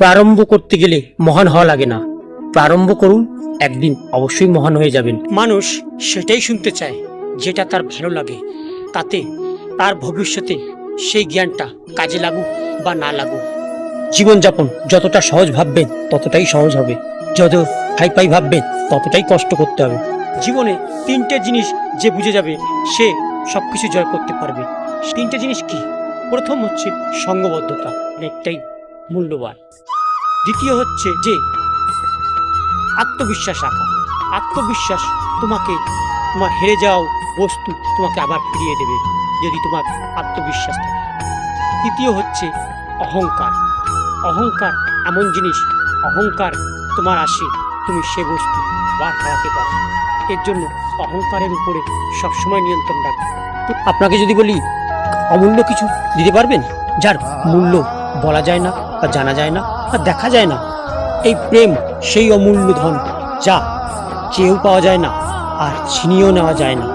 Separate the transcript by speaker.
Speaker 1: প্রারম্ভ করতে গেলে মহান হওয়া লাগে না। প্রারম্ভ করুন একদিন অবশ্যই মহান হয়ে যাবেন। মানুষ সেটাই শুনতে চায় যেটা তার ভালো লাগে। তাতে তার ভবিষ্যতে সেই জ্ঞানটা কাজে লাগুক বা না লাগুক। জীবনযাপন যতটা সহজ ভাববেন ততটাই সহজ হবে। যত হাই পাই ভাববেন ততটাই কষ্ট করতে হবে। জীবনে তিনটে জিনিস যে বুঝে যাবে সে সবকিছু জয় করতে পারবে। তিনটে জিনিস কি? প্রথম হচ্ছে সঙ্গবদ্ধতা অনেকটাই মূল্যবান। দ্বিতীয় হচ্ছে যে, আত্মবিশ্বাস রাখা। আত্মবিশ্বাস তোমাকে, তোমার হেরে যাও বস্তু তোমাকে আবার ফিরিয়ে দেবে যদি তোমার আত্মবিশ্বাস থাকে। তৃতীয় হচ্ছে অহংকার। অহংকার এমন জিনিস, অহংকার তোমার আসে, তুমি সে বস্তু বার হারাতে পারো। এর জন্য অহংকারের উপরে সবসময় নিয়ন্ত্রণ রাখবে। আপনাকে যদি বলি অমূল্য কিছু দিতে পারবেন? যার মূল্য বলা যায় না বা জানা যায় না বা দেখা যায় না। এই প্রেম, সেই অমূল্য ধন, যা চেয়েও পাওয়া যায় না, আর ছিনিয়েও নেওয়া যায় না।